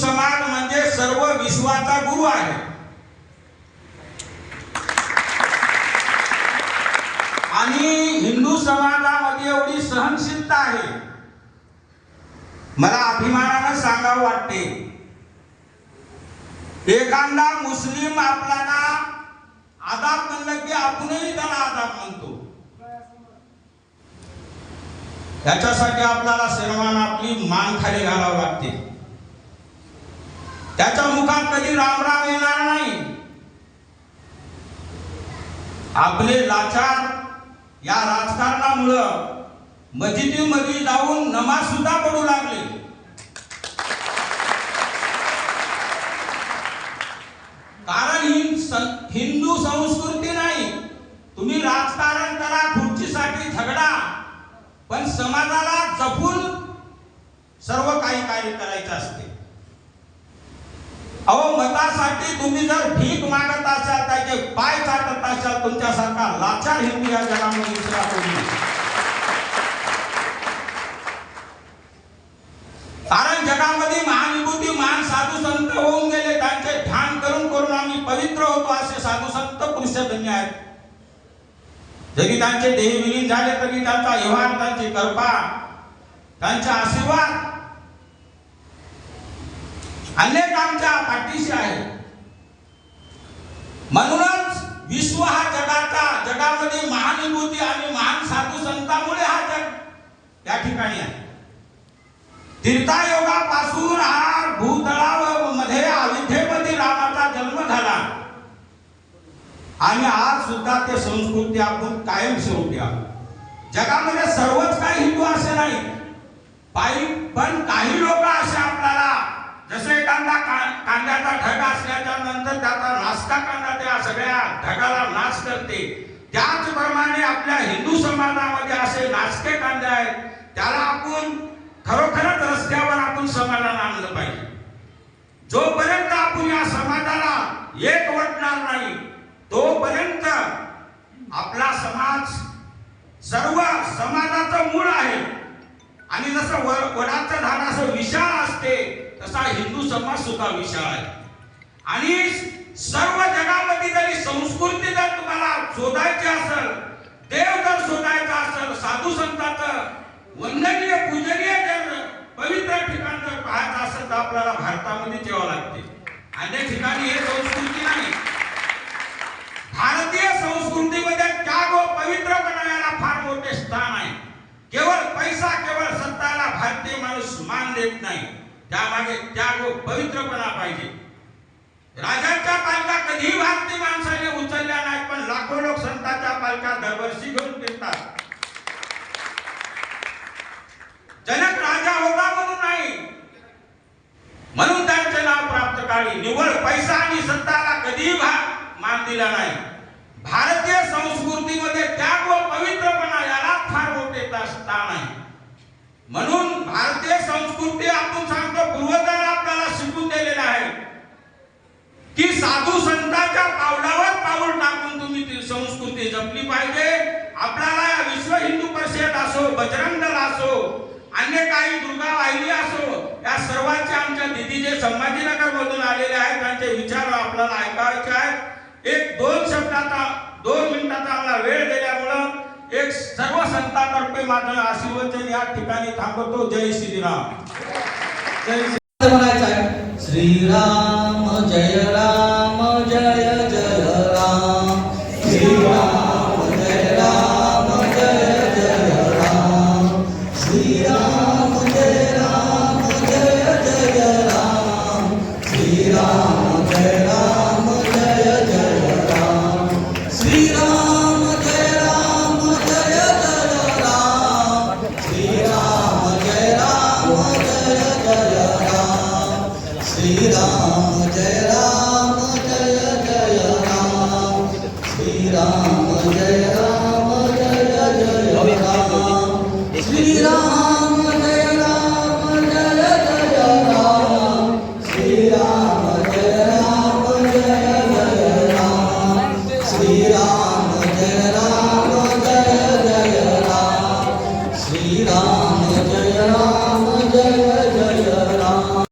समाज म्हणजे सर्व विश्वाचा गुरु आहे. आणि हिंदू समाजामध्ये एवढी सहनशीलता आहे. मला अभिमानानं सांगावं वाटते. एखादा मुस्लिम आपल्याला आदाब म्हणलं की आपणही त्याला आदाब म्हणतो. त्याच्यासाठी आपल्याला सर्वांना आपली मान खाली घालावं लागते. त्याच्या मुखात कधी रामराम येणार नाही. आपले लाचार या राजकारणामुळं मस्जिदीमध्ये जाऊन नमाज सुद्धा पडू लागले. कारण ही हिंदू संस्कृती नाही. तुम्ही राजकारण करा खुर्चीसाठी झगडा. पण समाजाला जपून सर्व काही कार्य करायचे असते. अहो मतासाठी तुम्ही जर भीक मागत असाल त्याचे पाय चाटत असाल तुमच्यासारखा लाचार हिंदू या जगामध्ये दुसरा कोणी कारण जगामध्ये महाविभूती महान साधू संत होऊन गेले. त्यांचे ध्यान करून करून आम्ही पवित्र होतो असे साधू संत पुरुषधन्य आहेत. जरी त्यांचे देह विलीन झाले तरी त्यांचा व्यवहार त्यांची कृपा त्यांचा आशीर्वाद अनेक आमच्या पाठीशी आहे म्हणूनच विश्व हा जगाचा जगामध्ये महानुभूती आणि महान साधू संतांमुळे हा जग त्या ठिकाणी आहे. तीर्थायोगापासून हा भूतळामध्ये अयोध्येमध्ये रामाचा जन्म झाला. आणि आज सुद्धा ते संस्कृती आपण कायम स्वरूपी आहोत. जगामध्ये सर्वच काही हिंदू असे नाही पायी पण काही लोक असे आपल्याला जसं एखादा का- कांद्याचा ढग असल्याच्या नंतर त्याचा नाचका कांदा त्या सगळ्या ढगाला नाश करते. त्याचप्रमाणे आपल्या हिंदू समाजामध्ये असे नाचके कांदे आहेत त्याला आपण खरोखरच रस्त्यावर आपण समाजाला आणलं पाहिजे. जोपर्यंत आपण या समाजाला एक वाटणार नाही तोपर्यंत आपला समाज सर्व समाजाचं मूळ आहे. आणि जसं व- वडाचं झाड असं विशाल असते तसा हिंदू समाज सुद्धा विशाळ आहे. आणि सर्व जगामध्ये जरी संस्कृती जर तुम्हाला शोधायची असेल देव जर शोधायचा असेल साधू संतांचं वंदनीय पूजनीय जर पवित्र ठिकाण जर पाहायचं असेल तर आपल्याला भारतामध्ये यावं लागते. अन्य ठिकाणी हे संस्कृती नाही. भारतीय संस्कृतीमध्ये त्याग व पवित्र बनवायला फार मोठे स्थान आहे. केवळ पैसा केवळ सत्ताला भारतीय माणूस मान देत नाही. त्यामागे त्याग पवित्रपणा पाहिजे. राजांच्या पालका कधीही भारतीय माणसाने उचलल्या नाहीत पण लाखो लोक संतांच्या पालका दरवर्षी घेऊन फिरतात. जनक राजा होता म्हणून नाही. म्हणून त्यांचे नाव प्राप्त काळी निव्वळ पैसा आणि सत्ताला कधीही भाग मान दिला नाही. भारतीय संस्कृतीमध्ये त्याग व पवित्रपणा याला फार मोठे स्थान आहे. म्हणून भारतीय संस्कृती आपण सांगतो पूर्वजांना आपल्याला शिकून दिलेलं आहे. की साधू संतांच्या पावलावर पाऊल टाकून तुम्ही ती संस्कृती जपली पाहिजे. आपल्याला विश्व हिंदू परिषद असो बजरंग दल असो अन्य काही दुर्गा वाहिनी असो या सर्वांचे आमच्या दिदी जे संभाजीनगर मधून आलेले आहेत. त्यांचे विचार आपल्याला ऐकायचे आहेत. एक दोन शब्दाचा संतांतर्फे माझं आशीर्वचन या ठिकाणी थांबवतो. जय श्रीराम. जय श्री म्हणायचं आहे. श्रीराम जय श्रीराम जय राम